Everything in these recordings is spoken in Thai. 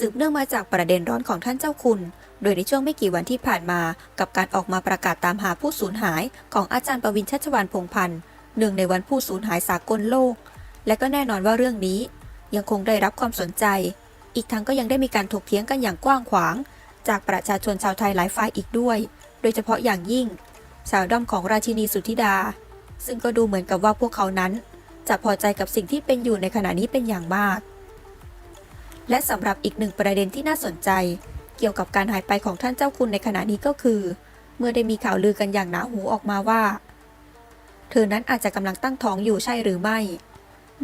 สืบเนื่องมาจากประเด็นร้อนของท่านเจ้าคุณ โดยในช่วงไม่กี่วันที่ผ่านมา กับการออกมาประกาศตามหาผู้สูญหายของอาจารย์ประวินชัชวานพงพันธ์หนึ่งในวันผู้สูญหายสากลโลก และก็แน่นอนว่าเรื่องนี้ ยังคงได้รับความสนใจ อีกทั้งก็ยังได้มีการถกเถียงกันอย่างกว้างขวาง จากประชาชนชาวไทยหลายฝ่ายอีกด้วย โดยเฉพาะอย่างยิ่งชาวด้อมของราชินีสุธิดา ซึ่งก็ดูเหมือนกับว่าพวกเขานั้น จะพอใจกับสิ่งที่เป็นอยู่ในขณะนี้เป็นอย่างมาก และสำหรับอีกหนึ่งประเด็นที่น่าสนใจ เกี่ยวกับการหายไปของท่านเจ้าคุณในขณะนี้ก็คือ เมื่อได้มีข่าวลือกันอย่างหนาหูออกมาว่า เธอนั้นอาจจะกำลังตั้งท้องอยู่ใช่หรือไม่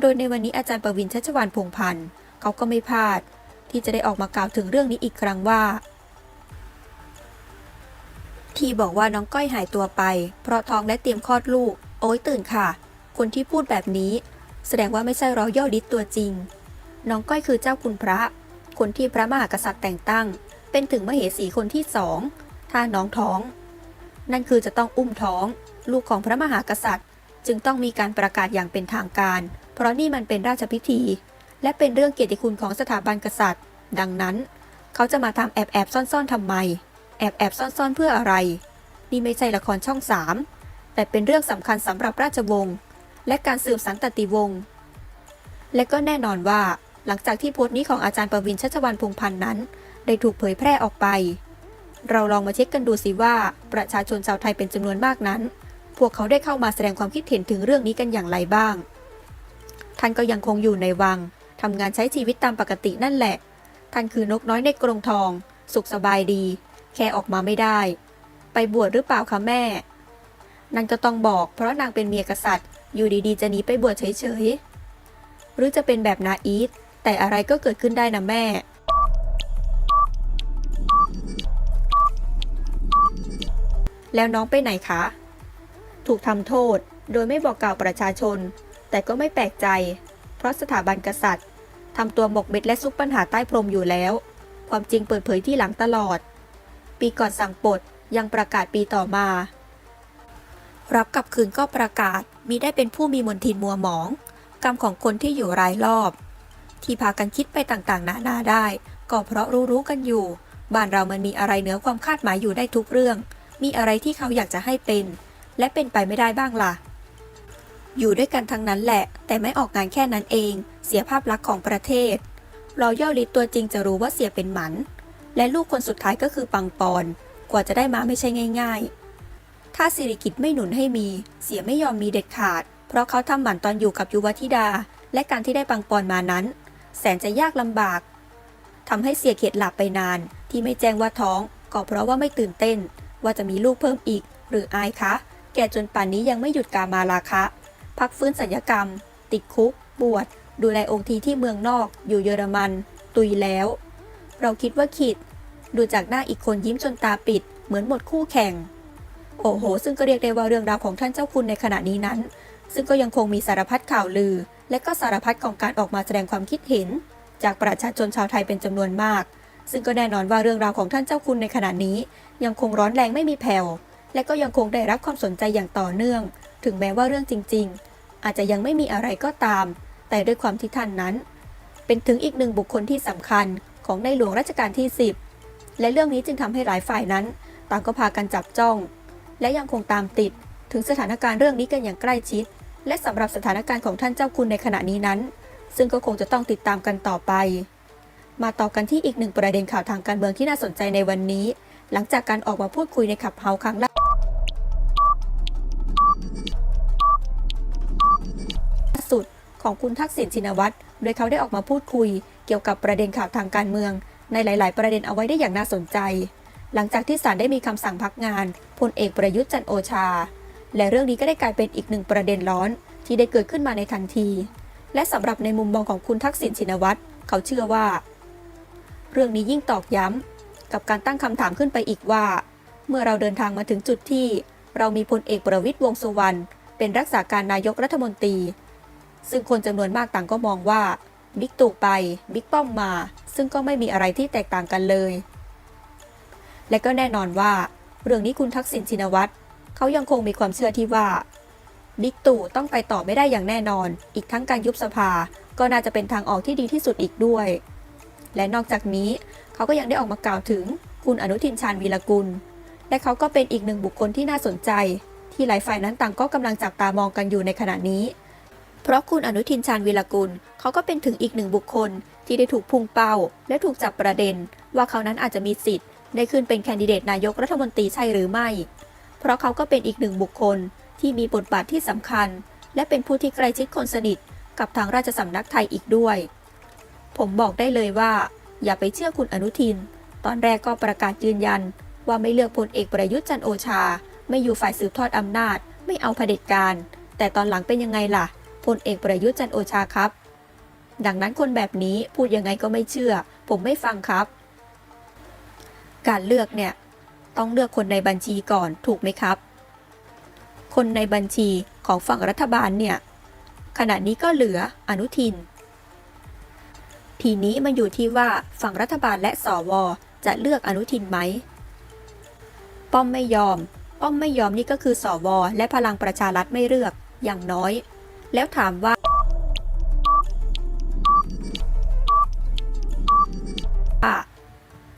โดยในวันนี้อาจารย์ประวินชัชวานพงพันธ์เขาก็ไม่พลาด ที่จะได้ออกมากล่าวถึงเรื่องนี้อีกครั้งว่า ที่บอกว่าน้องก้อยหายตัวไป เพราะท้องและเตรียมคลอดลูก โอ้ยตื่นค่ะ คนที่พูดแบบนี้ แสดงว่าไม่ใช่รอยัลดิสตัวจริง น้องก้อยคือเจ้าคุณพระ คนที่พระมหากษัตริย์แต่งตั้ง เป็นถึงมเหสีคนที่สองถ้าน้องท้อง นั่นคือจะต้องอุ้มท้อง ลูกของพระมหากษัตริย์ จึงต้องมีการประกาศอย่างเป็นทางการ เพราะนี่มันเป็นราชพิธี และเป็นเรื่องเกียรติคุณของสถาบันกษัตริย์ ดังนั้น เขาจะมาทำแอบแอบซ่อนๆทำไม แอบแอบซ่อนๆเพื่ออะไร นี่ไม่ใช่ละครช่องสามแต่เป็นเรื่องสำคัญสำหรับราชวงศ์และการสืบสันตติวงศ์และก็แน่นอนว่า หลังจากที่โพสต์นี้ของอาจารย์ประวินชัชวันพงพันธ์นั้น ได้ถูกเผยแพร่ออกไป เราลองมาเช็คกันดูสิว่า ประชาชนชาวไทยเป็นจำนวนมากนั้น พวกเขาได้เข้ามาแสดงความคิดเห็นถึงเรื่องนี้กันอย่างไรบ้าง ท่านก็ยังคงอยู่ในวังทำงานใช้ชีวิตตามปกตินั่นแหละ ท่านคือนกน้อยในกรงทอง สุขสบายดี แค่ออกมาไม่ได้ ไปบวชหรือเปล่าคะแม่ นั่นก็ต้องบอกเพราะนางเป็นเมียกษัตริย์ อยู่ดีๆ จะหนีไปบวชเฉยๆหรือจะเป็นแบบนาอีท แต่อะไรก็เกิดขึ้นได้นะแม่ แล้วน้องไปไหนคะ ถูกทำโทษโดยไม่บอกกล่าวประชาชน แต่ก็ไม่แปลกใจ เพราะสถาบันกษัตริย์ทำตัวหมกเม็ดและซุกปัญหาใต้พรมอยู่แล้ว ความจริงเปิดเผยที่หลังตลอด ปีก่อนสั่งปลดยังประกาศปีต่อมา รับกลับคืนก็ประกาศมีได้เป็นผู้มีมนทินมัวหมอง กรรมของคนที่อยู่รายรอบ ที่พากันคิดไปต่างๆ นานาได้ ก็เพราะรู้ๆกันอยู่ บ้านเรามันมีอะไรเหนือความคาดหมายอยู่ได้ทุกเรื่อง มีอะไรที่เขาอยากจะให้เป็น และเป็นไปไม่ได้บ้างล่ะ อยู่ด้วยกันทั้งนั้นแหละ แต่ไม่ออกงานแค่นั้นเอง เสียภาพลักษณ์ของประเทศรอย่อลิตตัวจริงจะรู้ว่าเสียเป็นหมัน และลูกคนสุดท้ายก็คือปังปอน กว่าจะได้มาไม่ใช่ง่าย ๆ ถ้าสิริกิตไม่หนุนให้มี เสียไม่ยอมมีเด็ดขาด เพราะเขาทำหมันตอนอยู่กับยุวธิดาและการที่ได้ปังปอนมานั้น แสนจะยากลำบากทำให้เสียเข็ดหลับไปนาน ที่ไม่แจ้งว่าท้อง ก็เพราะว่าไม่ตื่นเต้น ว่าจะมีลูกเพิ่มอีก หรืออายคะ แก่จนป่านนี้ยังไม่หยุดการมาลาคะ พักฟื้นสัญญกรรม ติดคุก บวช ดูแลองค์ทีที่เมืองนอก อยู่เยอรมัน ตุยแล้ว เราคิดว่าขิด ดูจากหน้าอีกคนยิ้มจนตาปิด เหมือนหมดคู่แข่ง โอ้โห ซึ่งก็เรียกได้ว่าเรื่องราวของท่านเจ้าคุณในขณะนี้นั้น ซึ่งก็ยังคงมีสารพัดข่าวลือ และก็สารพัดของการออกมาแสดงความคิดเห็น จากประชาชนชาวไทยเป็นจำนวนมาก ซึ่งก็แน่นอนว่าเรื่องราวของท่านเจ้าคุณในขณะนี้ ยังคงร้อนแรงไม่มีแผ่วและก็ยังคงได้รับความสนใจอย่างต่อเนื่อง ถึงแม้ว่าเรื่องจริง ๆ อาจจะยังไม่มีอะไรก็ตาม แต่ด้วยความที่ท่านนั้น เป็นถึงอีกหนึ่งบุคคลที่สำคัญของในหลวงรัชกาลที่ 10 และเรื่องนี้จึงทำให้หลายฝ่ายนั้น ต่างก็พากันจับจ้อง และยังคงตามติดถึงสถานการณ์เรื่องนี้กันอย่างใกล้ชิด และสำหรับสถานการณ์ของท่านเจ้าคุณในขณะนี้นั้น ซึ่งก็คงจะต้องติดตามกันต่อไป มาต่อกันที่อีกหนึ่งประเด็นข่าวทางการเมืองที่น่าสนใจในวันนี้ หลังจากการออกมาพูดคุยในขับเฮาครั้งล่าสุดของคุณทักษิณชินวัตรโดยเขาได้ออกมาพูดคุย เกี่ยวกับประเด็นข่าวทางการเมือง ในหลาย ๆ ประเด็นเอาไว้ได้อย่างน่าสนใจ หลังจากที่ศาลได้มีคำสั่งพักงานพลเอกประยุทธ์จันโอชา และเรื่องนี้ก็ได้กลายเป็นอีกหนึ่งประเด็นร้อนที่ได้เกิดขึ้นมาในทันที และสำหรับในมุมมองของคุณทักษิณชินวัตรเขาเชื่อว่า เรื่องนี้ยิ่งตอกย้ำกับการตั้งคำถามขึ้นไปอีกว่า เมื่อเราเดินทางมาถึงจุดที่ เรามีพลเอกประวิตยวงสุวรรณเป็นรักษาการนายกรัฐมนตรี ซึ่งคนจำนวนมากต่างก็มองว่าบิ๊กตู่ไปบิ๊กป้อมมา ซึ่งก็ไม่มีอะไรที่แตกต่างกันเลย และก็แน่นอนว่า เรื่องนี้คุณทักษิณชินวัตร เขายังคงมีความเชื่อที่ว่าบิ๊กตู่ต้องไปต่อไม่ได้อย่างแน่นอน อีกทั้งการยุบสภาก็น่าจะเป็นทางออกที่ดีที่สุดอีกด้วย และนอกจากนี้เขาก็ยังได้ออกมากล่าวถึงคุณอนุทินชาญวีรกุล และเขาก็เป็นอีกหนึ่งบุคคลที่น่าสนใจ ที่หลายฝ่ายนั้นต่างก็กำลังจับตามองกันอยู่ในขณะนี้ เพราะคุณอนุทินชาญวีรกุลเขาก็เป็นถึงอีกหนึ่งบุคคลที่ได้ถูกพุ่งเป้า และถูกจับประเด็น ว่าเขานั้นอาจจะมีสิทธิ์ได้ขึ้นเป็นแคนดิเดตนายกรัฐมนตรีใช่หรือไม่ เพราะเขาก็เป็นอีกหนึ่งบุคคลที่มีบทบาทที่สำคัญ และเป็นผู้ที่ใกล้ชิดคนสนิทกับทางราชสำนักไทยอีกด้วย ผมบอกได้เลยว่า อย่าไปเชื่อคุณอนุทิน ตอนแรกก็ประกาศยืนยัน ว่าไม่เลือกพลเอกประยุทธ์จันโอชา ไม่อยู่ฝ่ายสืบทอดอำนาจ ไม่เอาเผด็จการ แต่ตอนหลังเป็นยังไงล่ะพลเอกประยุทธ์จันโอชาครับ ดังนั้นคนแบบนี้พูดยังไงก็ไม่เชื่อ ผมไม่ฟังครับ การเลือกเนี่ย ต้องเลือกคนในบัญชีก่อนถูกไหมครับ คนในบัญชีของฝั่งรัฐบาลเนี่ย ขณะนี้ก็เหลืออนุทิน ทีนี้มันอยู่ที่ว่าฝั่งรัฐบาลและสวจะเลือกอนุทินไหม ป้อมไม่ยอม ป้อมไม่ยอมนี่ก็คือสวและพลังประชารัฐไม่เลือกอย่างน้อย แล้วถามว่า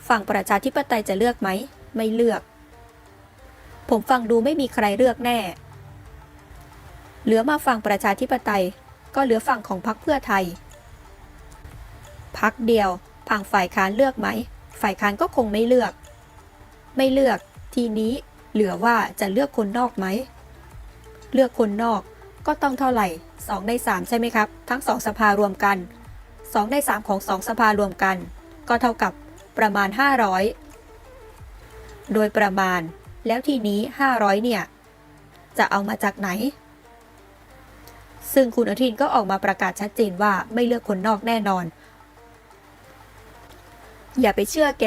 ฝั่งประชาธิปไตยจะเลือกไหม ไม่เลือก ผมฟังดูไม่มีใครเลือกแน่ เหลือมาฝั่งประชาธิปไตย ก็เหลือฝั่งของพรรคเพื่อไทย พักเดียวพังฝ่ายค้านเลือกไหม ฝ่ายค้านก็คงไม่เลือก ไม่เลือก ทีนี้เหลือว่าจะเลือกคนนอกไหม เลือกคนนอกก็ต้องเท่าไหร่ 2 ใน 3 ใช่ไหมครับ ทั้ง 2 สภารวมกัน 2 ใน 3 ของ 2 สภารวมกัน ก็เท่ากับประมาณ 500 โดยประมาณ แล้วทีนี้ 500 เนี่ย จะเอามาจากไหน ซึ่งคุณอนุทินก็ออกมาประกาศชัดเจนว่าไม่เลือกคนนอกแน่นอน อย่าไปเชื่อแก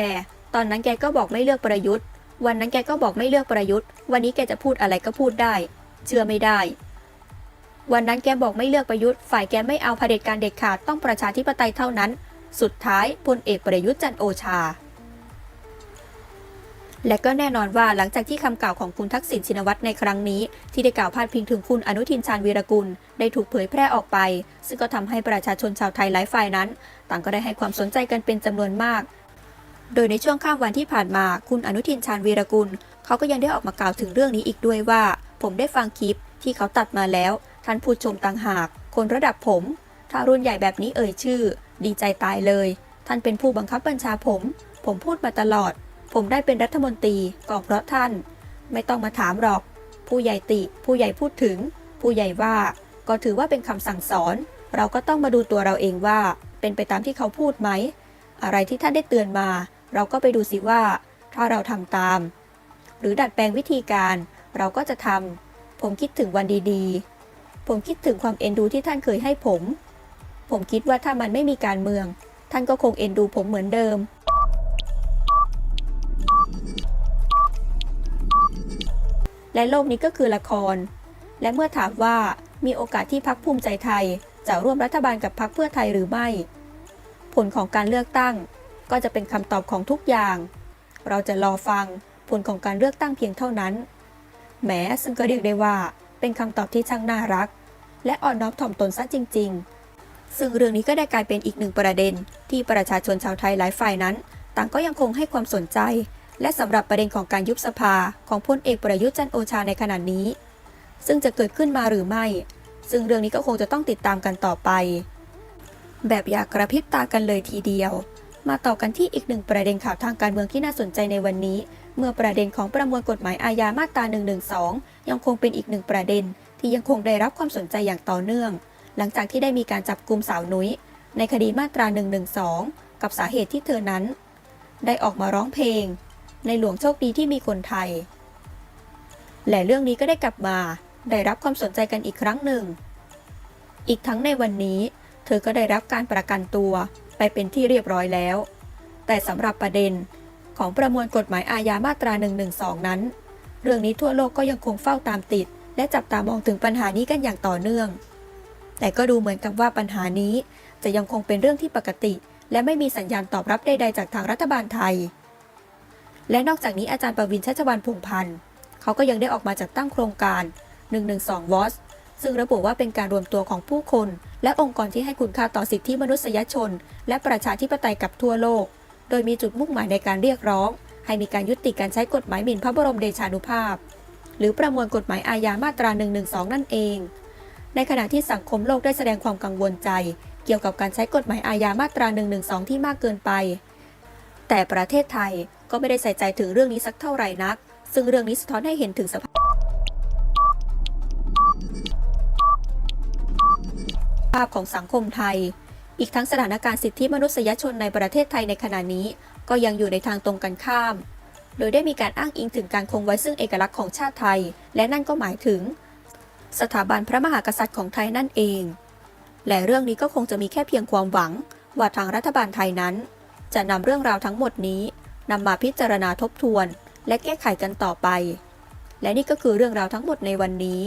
ตอนนั้นแกก็บอกไม่เลือกประยุทธ์ วันนั้นแกก็บอกไม่เลือกประยุทธ์ วันนี้แกจะพูดอะไรก็พูดได้ เชื่อไม่ได้วันนั้นแกบอกไม่เลือกประยุทธ์ ฝ่ายแกไม่เอาเผด็จการเด็ดขาดต้องประชาธิปไตยเท่านั้น สุดท้ายพลเอกประยุทธ์จันโอชา และก็แน่นอนว่าหลังจากที่คำกล่าวของคุณทักษิณชินวัตรในครั้งนี้ ที่ได้กล่าวพาดพิงถึงคุณอนุทินชาญวีรกุล ได้ถูกเผยแพร่ออกไป ซึ่งก็ทำให้ประชาชนชาวไทยหลายฝ่ายนั้น ต่างก็ได้ให้ความสนใจกันเป็นจำนวนมาก โดยในช่วงข้ามวันที่ผ่านมา คุณอนุทินชาญวีรกุล เขาก็ยังได้ออกมากล่าวถึงเรื่องนี้อีกด้วยว่า ผมได้ฟังคลิปที่เขาตัดมาแล้ว ท่านผู้ชมต่างหาก คนระดับผม ถ้ารุ่นใหญ่แบบนี้เอ่ยชื่อ ดีใจตายเลย ท่านเป็นผู้บังคับบัญชาผม ผมพูดมาตลอด ผมได้เป็นรัฐมนตรีก็เพราะท่าน ไม่ต้องมาถามหรอก ผู้ใหญ่ติ ผู้ใหญ่พูดถึง ผู้ใหญ่ว่า ก็ถือว่าเป็นคำสั่งสอน เราก็ต้องมาดูตัวเราเองว่า เป็นไปตามที่เขาพูดไหม อะไรที่ท่านได้เตือนมา เราก็ไปดูสิว่า ถ้าเราทำตาม หรือดัดแปลงวิธีการเราก็จะทำ ผมคิดถึงวันดีๆ ผมคิดถึงความเอ็นดูที่ท่านเคยให้ผม ผมคิดว่าถ้ามันไม่มีการเมือง ท่านก็คงเอ็นดูผมเหมือนเดิม และโลกนี้ก็คือละคร และเมื่อถามว่ามีโอกาสที่พักภูมิใจไทย จะร่วมรัฐบาลกับพักเพื่อไทยหรือไม่ ผลของการเลือกตั้ง ก็จะเป็นคำตอบของทุกอย่าง เราจะรอฟังผลของการเลือกตั้งเพียงเท่านั้น แม้ซึ่งก็เรียกได้ว่า เป็นคำตอบที่ช่างน่ารัก และอ่อนน้อมถ่อมตนซะจริง ๆ ซึ่งเรื่องนี้ก็ได้กลายเป็นอีกหนึ่งประเด็น ที่ประชาชนชาวไทยหลายฝ่ายนั้น ต่างก็ยังคงให้ความสนใจ และสำหรับประเด็นของการยุบสภาของพลเอกประยุทธ์จันโอชาในขณะนี้ ซึ่งจะเกิดขึ้นมาหรือไม่ ซึ่งเรื่องนี้ก็คงจะต้องติดตามกันต่อไป แบบอยากกระพริบตากันเลยทีเดียว มาต่อกันที่อีกหนึ่งประเด็นข่าวทางการเมืองที่น่าสนใจในวันนี้ เมื่อประเด็นของประมวลกฎหมายอาญามาตรา112 ยังคงเป็นอีกหนึ่งประเด็น ที่ยังคงได้รับความสนใจอย่างต่อเนื่อง หลังจากที่ได้มีการจับกลุ่มสาวนุ้ยในคดีมาตรา112 กับสาเหตุที่เธอนั้น ได้ออกมาร้องเพลง ในหลวงโชคดีที่มีคนไทย และเรื่องนี้ก็ได้กลับมา ได้รับความสนใจกันอีกครั้งหนึ่ง อีกทั้งในวันนี้ เธอก็ได้รับการประกันตัวไปเป็นที่เรียบร้อยแล้ว แต่สำหรับประเด็นของประมวลกฎหมายอาญามาตรา 112 นั้น เรื่องนี้ทั่วโลกก็ยังคงเฝ้าตามติด และจับตามองถึงปัญหานี้กันอย่างต่อเนื่อง แต่ก็ดูเหมือนกับว่าปัญหานี้จะยังคงเป็นเรื่องที่ปกติ และไม่มีสัญญาณตอบรับใดๆจากทางรัฐบาลไทย และนอกจากนี้อาจารย์ประวินชัชวันพงพันธ์เขาก็ยังได้ออกมาจัดตั้งโครงการ 112 w a t ซึ่งระบุว่าเป็นการรวมตัวของผู้คน และองค์กรที่ให้คุณค่าต่อสิทธิมนุษยชน และประชาธิปไตยกับทั่วโลก โดยมีจุดมุ่งหมายในการเรียกร้อง ให้มีการยุติการใช้กฎหมายหมิ่นพระบรมเดชานุภาพ หรือประมวลกฎหมายอาญามาตรา 112 นั่นเอง ในขณะที่สังคมโลกได้แสดงความกังวลใจ เกี่ยวกับการใช้กฎหมายอาญามาตรา 112 ที่มากเกินไป แต่ประเทศไทย ก็ไม่ได้ใส่ใจถึงเรื่องนี้สักเท่าไหร่นัก ซึ่งเรื่องนี้สะท้อนให้เห็นถึงสภาพภาพของสังคมไทย อีกทั้งสถานการณ์สิทธิมนุษยชนในประเทศไทยในขณะนี้ ก็ยังอยู่ในทางตรงกันข้าม โดยได้มีการอ้างอิงถึงการคงไว้ซึ่งเอกลักษณ์ของชาติไทย และนั่นก็หมายถึง สถาบันพระมหากษัตริย์ของไทยนั่นเอง และเรื่องนี้ก็คงจะมีแค่เพียงความหวัง ว่าทางรัฐบาลไทยนั้น จะนำเรื่องราวทั้งหมดนี้ นำมาพิจารณาทบทวน และแก้ไขกันต่อไป และนี่ก็คือเรื่องราวทั้งหมดในวันนี้